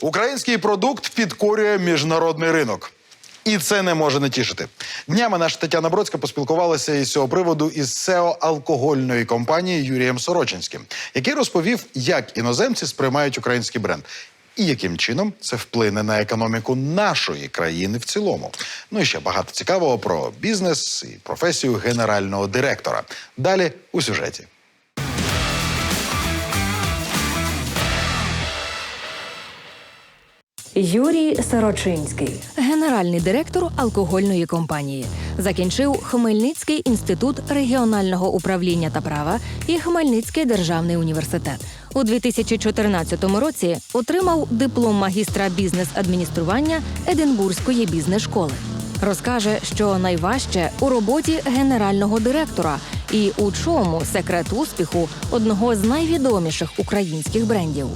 Український продукт підкорює міжнародний ринок. І це не може не тішити. Днями наша Тетяна Бродська поспілкувалася із цього приводу із СЕО алкогольної компанії Юрієм Сорочинським, який розповів, як іноземці сприймають український бренд. І яким чином це вплине на економіку нашої країни в цілому. Ну і ще багато цікавого про бізнес і професію генерального директора. Далі у сюжеті. Юрій Сорочинський. генеральний директор алкогольної компанії. Закінчив Хмельницький інститут регіонального управління та права і Хмельницький державний університет. У 2014 році отримав диплом магістра бізнес-адміністрування Единбурзької бізнес-школи. Розкаже, що найважче у роботі генерального директора і у чому секрет успіху одного з найвідоміших українських брендів.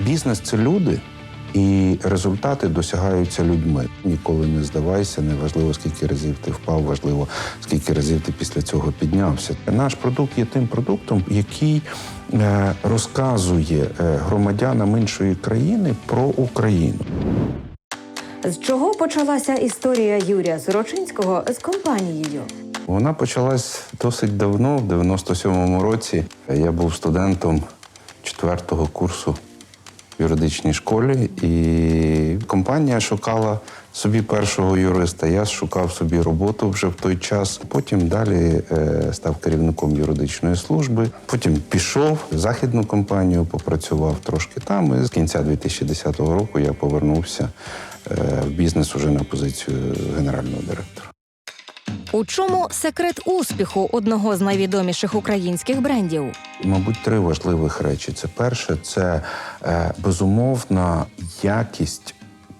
Бізнес це люди, і результати досягаються людьми. Ніколи не здавайся, не важливо, скільки разів ти впав, важливо, скільки разів ти після цього піднявся. Наш продукт є тим продуктом, який е, розказує е, громадянам іншої країни про Україну. З чого почалася історія Юрія Сорочинського з компанією? Вона почалась досить давно, в 97-му році. Я був студентом четвертого курсу в юридичній школі, і компанія шукала собі першого юриста. Я шукав собі роботу вже в той час. Потім далі е, став керівником юридичної служби. Потім пішов в західну компанію, попрацював трошки там. І з кінця 2010 року я повернувся е, в бізнес уже на позицію генерального директора. У чому секрет успіху одного з найвідоміших українських брендів? Мабуть, три важливих речі. Це перше, це е, безумовна якість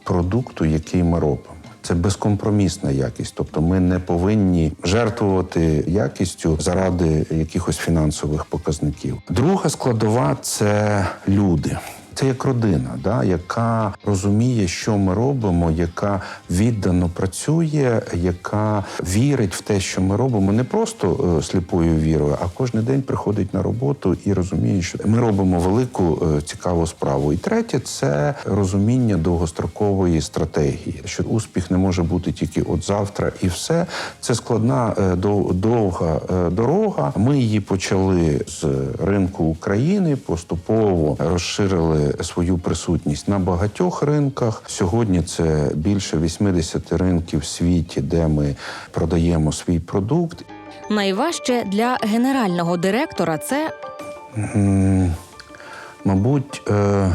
продукту, який ми робимо. Це безкомпромісна якість, тобто ми не повинні жертвувати якістю заради якихось фінансових показників. Друга складова це люди. Це як родина, да, яка розуміє, що ми робимо, яка віддано працює, яка вірить в те, що ми робимо, не просто е, сліпою вірою, а кожен день приходить на роботу і розуміє, що ми робимо велику е, цікаву справу. І третє це розуміння довгострокової стратегії, що успіх не може бути тільки от завтра, і все це складна е, довга дорога. Ми її почали з ринку України, поступово розширили свою присутність на багатьох ринках. Сьогодні це більше 80 ринків в світі, де ми продаємо свій продукт. Найважче для генерального директора це Мабуть, е,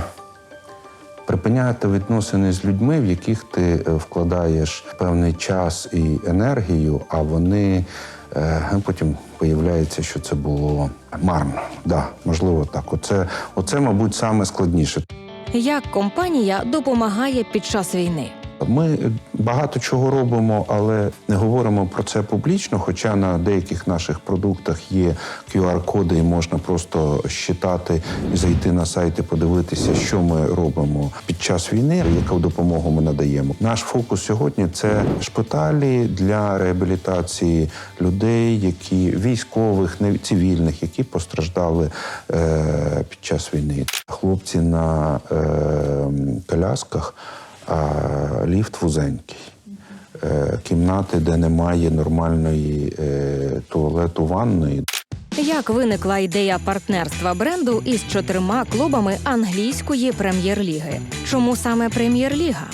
припиняти відносини з людьми, в яких ти е, вкладаєш певний час і енергію, а вони е, ну, потім виявляється, що це було марно. Да, можливо, так. Оце, оце, мабуть, саме складніше. як компанія допомагає під час війни. Ми багато чого робимо, але не говоримо про це публічно. Хоча на деяких наших продуктах є QR-коди, і можна просто щитати і зайти на сайт і подивитися, що ми робимо під час війни, яку допомогу ми надаємо. Наш фокус сьогодні це шпиталі для реабілітації людей, які військових, не цивільних, які постраждали е, під час війни. Хлопці на е, колясках а ліфт вузенький. Е, Кімнати, де немає нормальної е, туалету ванної. Як виникла ідея партнерства бренду із чотирма клубами англійської прем'єр-ліги? Чому саме прем'єр-ліга?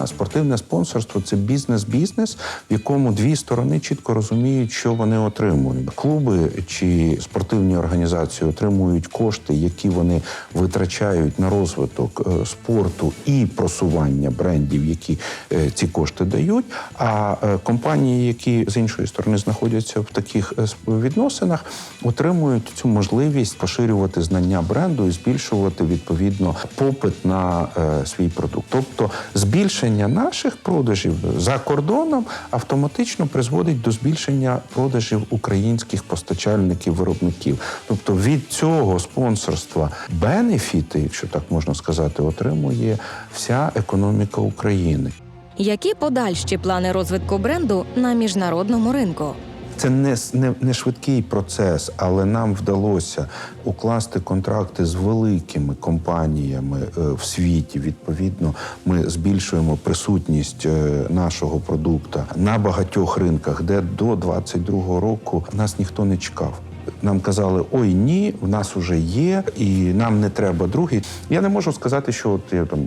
А спортивне спонсорство це бізнес-бізнес, в якому дві сторони чітко розуміють, що вони отримують. Клуби чи спортивні організації отримують кошти, які вони витрачають на розвиток е, спорту і просування брендів, які е, ці кошти дають. А е, компанії, які з іншої сторони знаходяться в таких відносинах, отримують цю можливість поширювати знання бренду і збільшувати відповідно попит на свій продукт. Тобто збільшення наших продажів за кордоном автоматично призводить до збільшення продажів українських постачальників виробників. Тобто від цього спонсорства бенефіти, якщо так можна сказати, отримує вся економіка України. Які подальші плани розвитку бренду на міжнародному ринку? Це не, не, не швидкий процес, але нам вдалося укласти контракти з великими компаніями е, в світі. Відповідно, ми збільшуємо присутність е, нашого продукту на багатьох ринках, де до 22-го року нас ніхто не чекав. Нам казали, ой, ні, в нас вже є, і нам не треба другий. Я не можу сказати, що от я там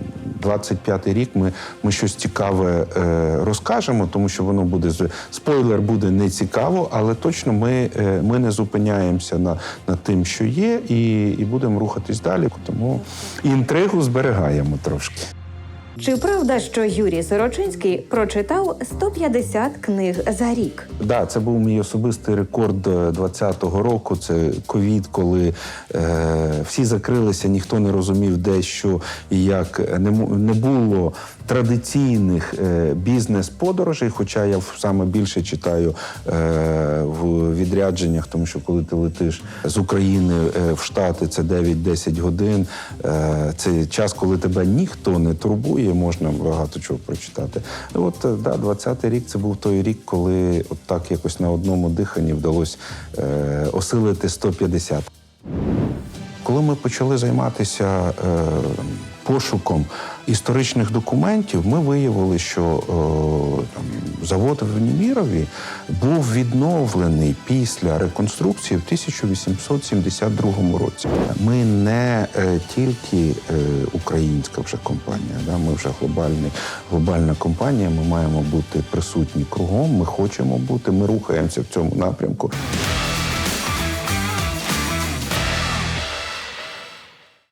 25-й рік ми, ми щось цікаве е, розкажемо, тому що воно буде спойлер буде не цікаво, але точно ми, е, ми не зупиняємося на, на тим, що є, і, і будемо рухатись далі. Тому інтригу зберігаємо трошки. Чи правда, що Юрій Сорочинський прочитав 150 книг за рік? Да, це був мій особистий рекорд е, 20-го року. Це ковід, коли е, всі закрилися, ніхто не розумів, де що і як. Не, не було традиційних е, бізнес-подорожей, хоча я саме більше читаю е, в відрядженнях, тому що коли ти летиш з України е, в Штати, це 9-10 годин. Е, це час, коли тебе ніхто не турбує, можна багато чого прочитати. От е, да, 20-й рік це був той рік, коли от так якось на одному диханні вдалося е, осилити 150. Коли ми почали займатися е, пошуком історичних документів, ми виявили, що е, там, завод в Німірові був відновлений після реконструкції в 1872 році. Ми не е, тільки е, українська вже компанія, да, ми вже глобальний, глобальна компанія. Ми маємо бути присутні кругом. Ми хочемо бути, ми рухаємося в цьому напрямку.